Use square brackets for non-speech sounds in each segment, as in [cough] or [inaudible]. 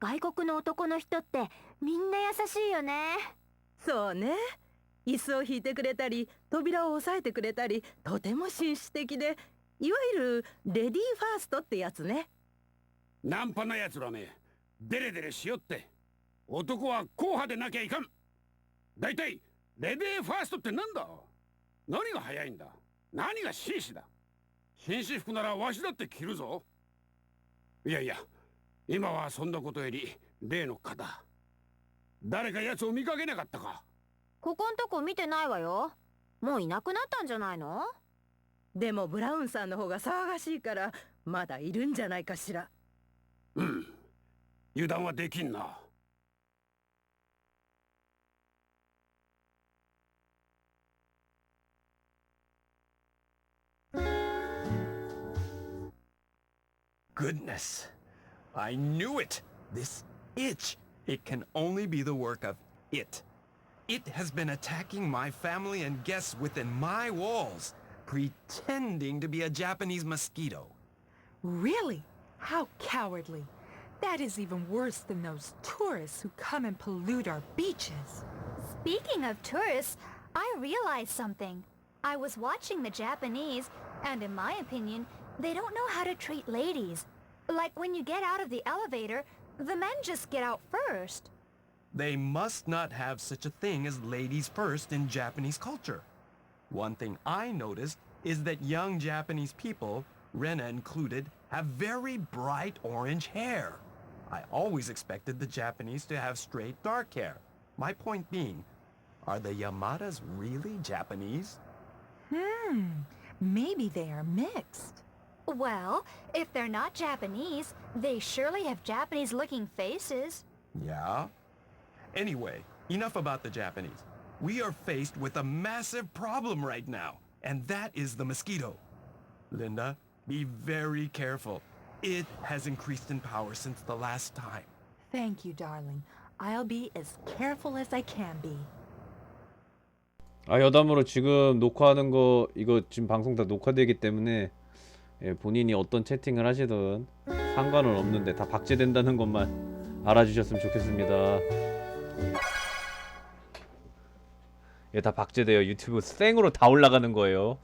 外国の男の人ってみんな優しいよね。そうね。椅子を引いてくれたり扉を押さえてくれたりとても紳士的でいわゆるレディーファーストってやつね。ナンパな奴らめデレデレしよって男は硬派でなきゃいかん。だいたいレディーファーストってなんだ？何が早いんだ？何が紳士だ？紳士服ならわしだって着るぞ。いやいや今はそんなことより例の方誰か奴を見かけなかったか？ここんとこ見てないわよ。もういなくなったんじゃないの？でもブラウンさんの方が騒がしいからまだいるんじゃないかしら。うん。油断はできんな。Goodness. I knew it. This itch. It can only be the work of it. It has been attacking my family and guests within my walls, pretending to be a Japanese mosquito. Really? How cowardly. That is even worse than those tourists who come and pollute our beaches. Speaking of tourists, I realized something. I was watching the Japanese, and in my opinion, they don't know how to treat ladies. Like when you get out of the elevator, the men just get out first. They must not have such a thing as ladies first in Japanese culture. One thing I noticed is that young Japanese people, Rena included, have very bright orange hair. I always expected the Japanese to have straight dark hair. My point being, are the Yamadas really Japanese? Hmm, maybe they are mixed. Well, if they're not Japanese, they surely have Japanese-looking faces. Yeah? Anyway, enough about the Japanese. We are faced with a massive problem right now, and that is the mosquito. Linda, be very careful. It has increased in power since the last time. Thank you, darling. I'll be as careful as I can be. 아 여담으로 지금 녹화하는 거 이거 지금 방송 다 녹화되기 때문에 예, 본인이 어떤 채팅을 하시든 상관은 없는데 다 박제된다는 것만 알아주셨으면 좋겠습니다. 예, 다 박제돼요. 유튜브 생으로 다 올라가는 거예요.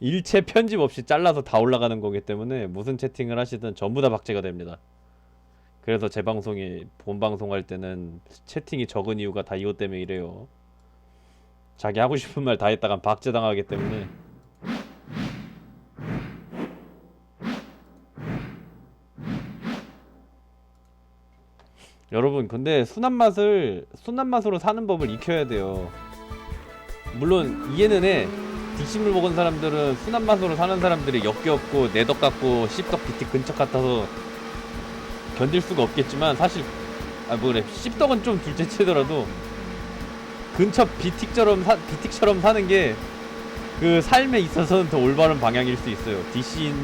일체 편집 없이 잘라서 다 올라가는 거기 때문에 무슨 채팅을 하시든 전부 다 박제가 됩니다. 그래서 제 방송이 본 방송할 때는 채팅이 적은 이유가 다 이것 때문에 이래요. 자기 하고 싶은 말 다 했다간 박제당하기 때문에 여러분 근데 순한 맛을 순한 맛으로 사는 법을 익혀야 돼요. 물론 이해는 해. 뒷심을 먹은 사람들은 순한 맛으로 사는 사람들이 역겹고 내덕 같고 씹덕 비틱 근처 같아서 견딜 수가 없겠지만 사실 아 뭐래 씹덕은 좀 둘째 치더라도 근처 비틱처럼 사, 비틱처럼 사는 게 그 삶에 있어서는 더 올바른 방향일 수 있어요. DC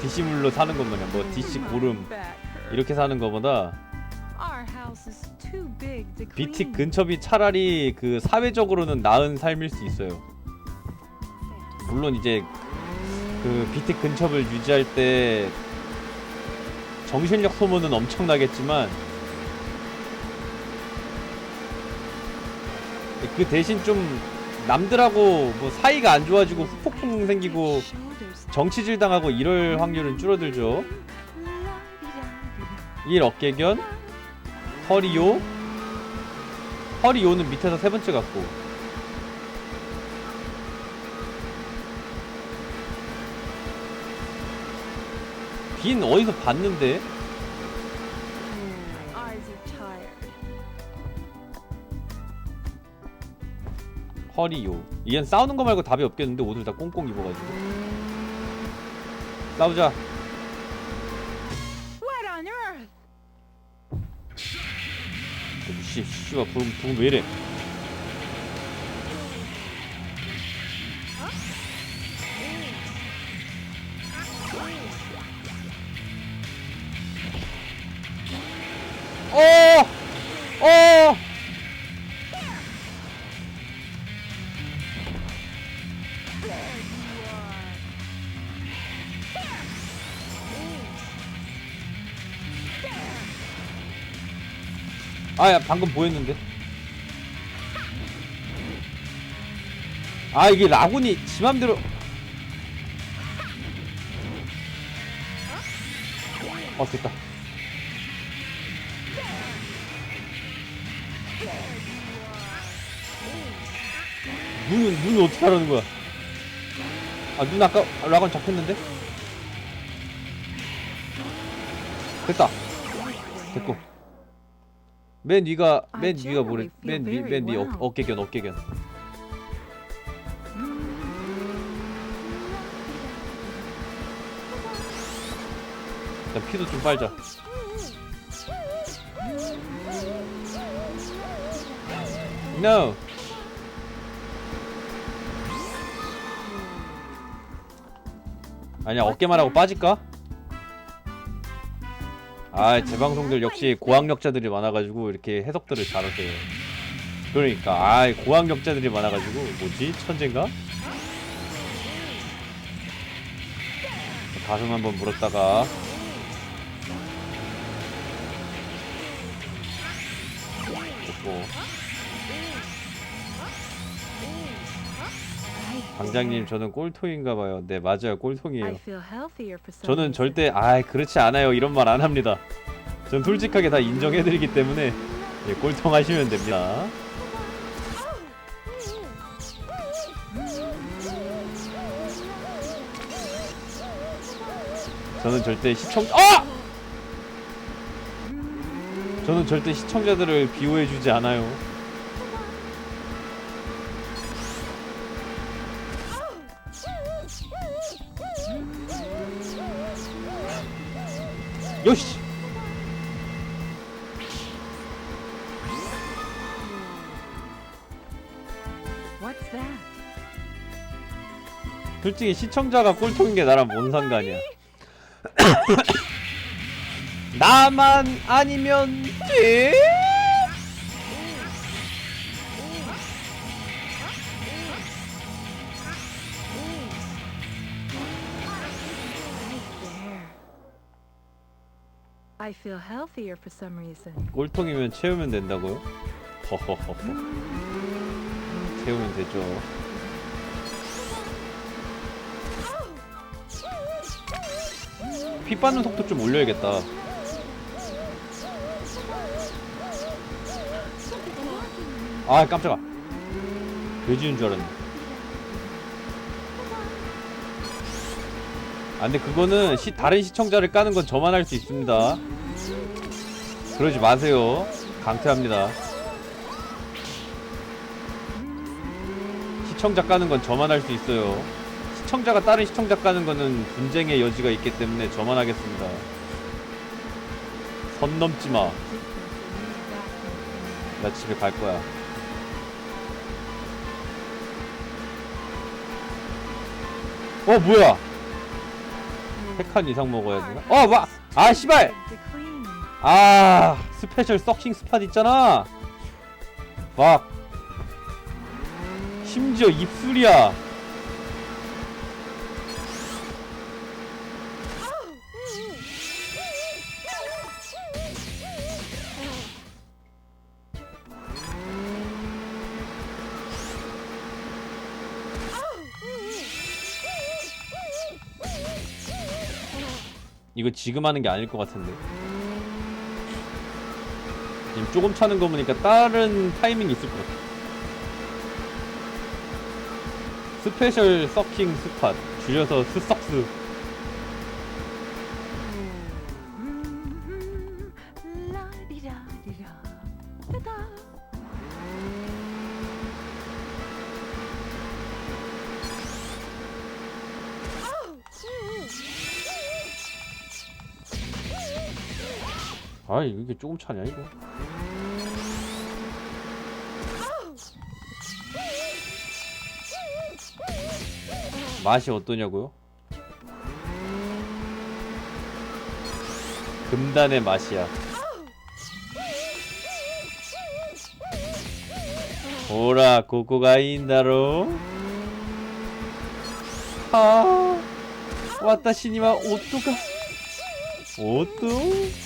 DC물로 사는 것마냥 뭐 DC 고름 이렇게 사는 것보다 비틱. 근첩이 차라리 그 사회적으로는 나은 삶일 수 있어요. 물론 이제 그 비틱 근첩을 유지할 때 정신력 소모는 엄청나겠지만 그 대신 좀 남들하고 뭐 사이가 안 좋아지고 후폭풍 생기고 정치질 당하고 이럴 확률은 줄어들죠. 1 어깨견 허리요. 허리요는 밑에서 세 번째 같고. 빈 어디서 봤는데 허리요. 얘는 싸우는 거 말고 답이 없겠는데 옷을 다 꽁꽁 입어가지고. 싸우자. What on earth? 씨 씨발 부금 부금 왜 이래 아야 방금 보였는데? 아 이게 라군이 지 맘대로 어 됐다. 눈은 눈은 어떻게 하라는 거야? 아 눈 아까 라군 잡혔는데? 됐다. 됐고 맨 위가 I 맨 위가 뭐래 generally feel 맨위 very 맨위 well. 어깨견 어깨견 일단 피도 좀 빨자 No 아니야 어깨만 하고 빠질까? 아 재방송들 역시 고학력자들이 많아가지고 이렇게 해석들을 잘하세요. 그러니까 아 고학력자들이 많아가지고 뭐지? 천재인가? 가슴 한번 물었다가. 됐고 방장님 저는 꼴통인가 봐요 네 맞아요 꼴통이에요 저는. 절대 아 그렇지 않아요 이런 말 안 합니다. 전 솔직하게 다 인정해드리기 때문에 예, 꼴통 하시면 됩니다. 저는 절대 시청 아! 저는 절대 시청자들을 비호해주지 않아요. 요시. 솔직히 시청자가 꼴통인 게 나랑 뭔 상관이야. [coughs] 나만 아니면 돼. I feel healthier for some reason. 꼴통이면 채우면 된다고요? 허허허허. 채우면 되죠. 피 빠는 속도 좀 올려야겠다. 아 깜짝아. 돼지인 줄 알았네. 아 근데 그거는 시, 다른 시청자를 까는 건 저만 할 수 있습니다. 그러지 마세요. 강퇴합니다. 시청자 까는 건 저만 할 수 있어요. 시청자가 다른 시청자 까는 거는 분쟁의 여지가 있기 때문에 저만 하겠습니다. 선 넘지 마. 나 집에 갈 거야. 어 뭐야? 세칸 이상 먹어야 되나? 어 와! 아 씨발! 아 스페셜 썩싱 스팟 있잖아. 막 심지어 입술이야. 이거 지금 하는 게 아닐 것 같은데 지금 조금 차는 거 보니까 다른 타이밍이 있을 것 같아. 스페셜 서킹 스팟 줄여서 스석스 아 이게 조금 차냐 이거? 맛이 어떠냐고요? 금단의 맛이야. 오라 고고가 인다로? 아 와타시니와 오토가. 오토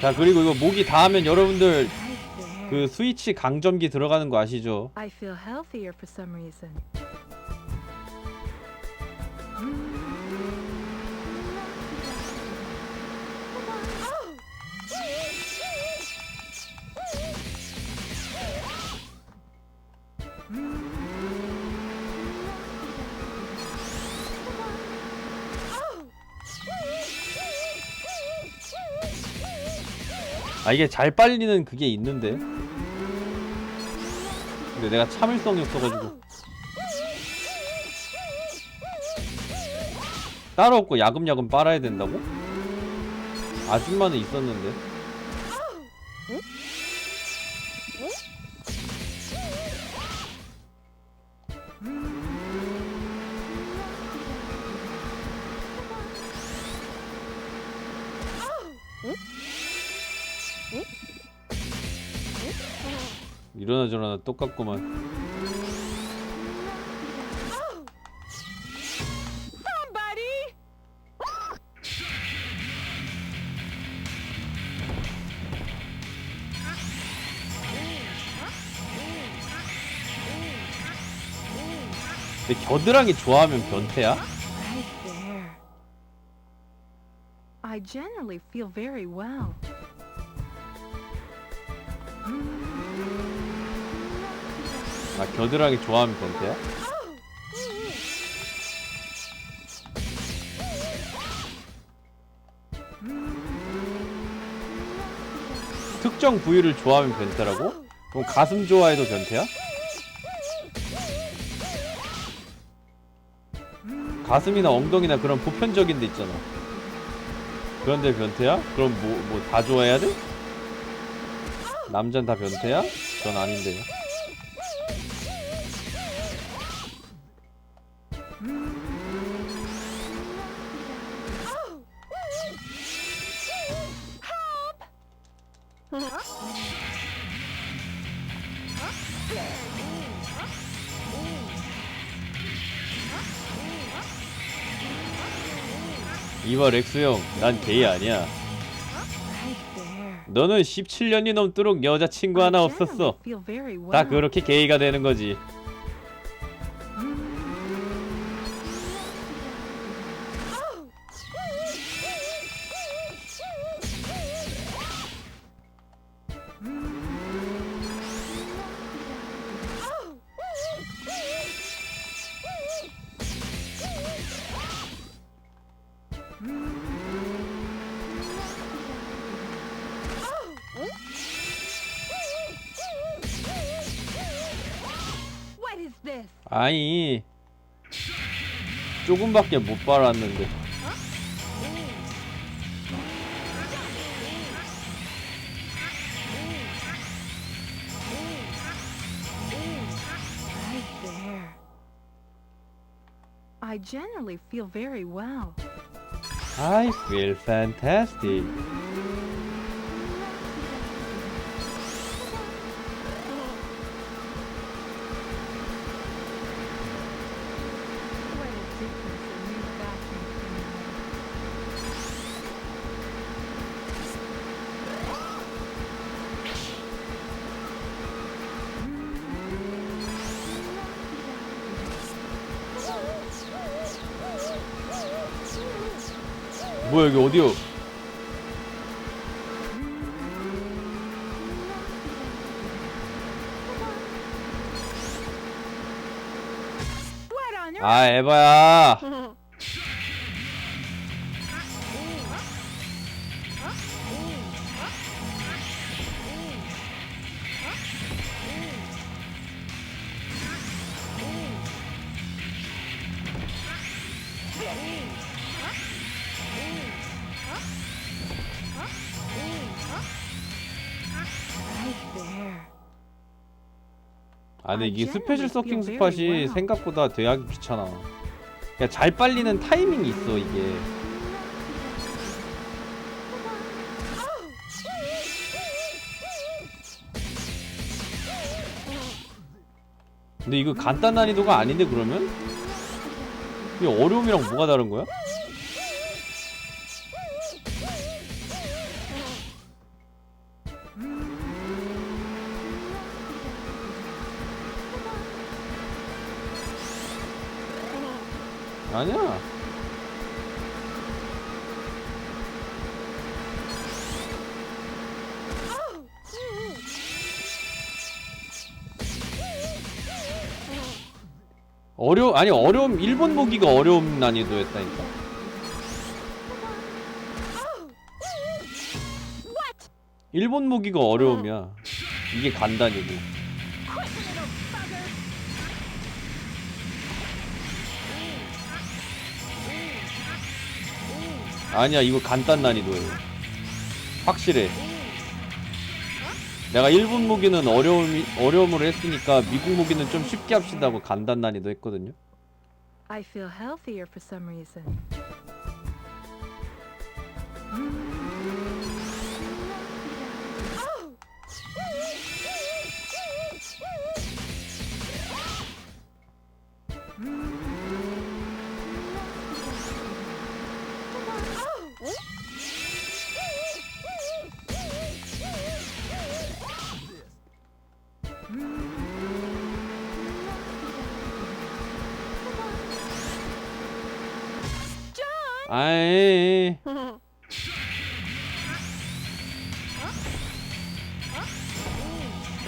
자 그리고 이거 모기 다 하면 여러분들 그 스위치 강점기 들어가는 거 아시죠? I feel healthier for some reason. 아 이게 잘 빨리는 그게 있는데. 근데 내가 참을성이 없어가지고. 따로 없고 야금야금 빨아야 된다고? 아줌마는 있었는데 이러나 저러나 똑같구만 근데 겨드랑이 좋아하면 변태야? Right there. I generally feel very well. 아 겨드랑이 좋아하면 변태야? 특정 부위를 좋아하면 변태라고? 그럼 가슴 좋아해도 변태야? 가슴이나 엉덩이나 그런 보편적인 데 있잖아 그런데 변태야? 그럼 뭐 뭐 다 좋아해야 돼? 남잔 다 변태야? 전 아닌데요 이봐 렉스 형, 난 게이 아니야. 너는 17년이 넘도록 여자친구 하나 없었어. 다 그렇게 게이가 되는 거지. 아니 조금밖에 못 빨았는데. I generally feel very well. I feel fantastic. 뭐야 여기 어디요? 아 에바야. 아니 이게 I 스페셜 서킹 스팟이. 생각보다 되게 귀찮아. 그러니까 잘 빨리는 타이밍이 있어 이게. 근데 이거 간단 난이도가 아닌데 그러면? 이게 어려움이랑 뭐가 다른 거야? 아니야. 어려 아니 어려움 일본 무기가 어려움 난이도였다니까. 일본 무기가 어려움이야. 이게 간단이고. 아니야 이거 간단 난이도예요. 확실해. 내가 일본 무기는 어려움이 어려움으로 했으니까 미국 무기는 좀 쉽게 합시다고 간단 난이도 했거든요. I feel healthier for some reason. 아이.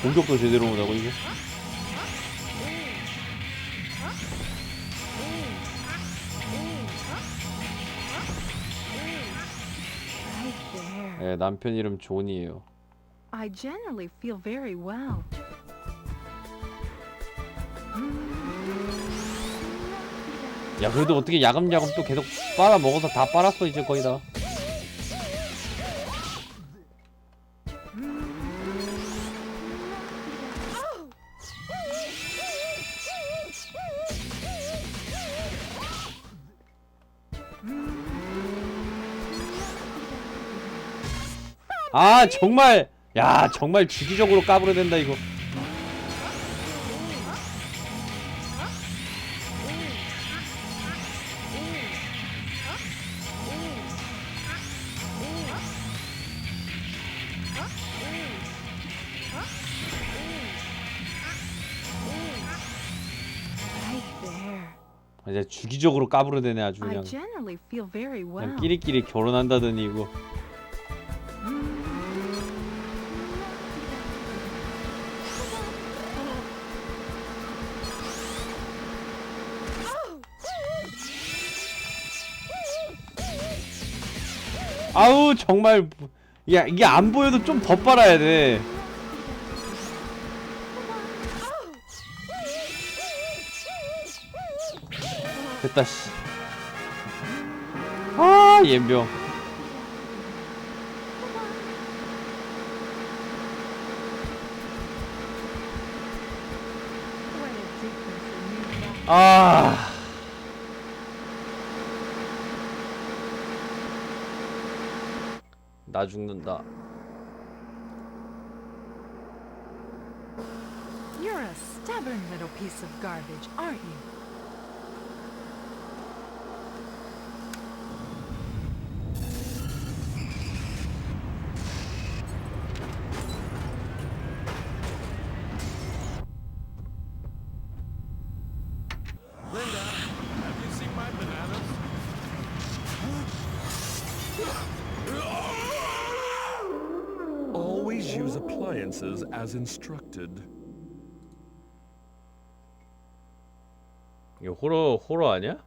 공격도 제대로 못하고 there. 예, 남편 이름 존이에요. I generally feel very well. 야 그래도 어떻게 야금야금 또 계속 빨아 먹어서 다 빨았어 이제 거의 다. 아 정말 야 정말 주기적으로 까불어야 된다 이거. 이제 주기적으로 까불어대네 아주 I 그냥. generally feel very well. 그냥 끼리끼리 결혼한다더니 이거. 아우 정말 야 이게 안 보여도 좀 더 빨아야 돼. 됐다 씨. 아 옌병. 아. 나 죽는다. You're a stubborn little piece of garbage, aren't you? appliances as instructed. 이거 호러 호러 아니야?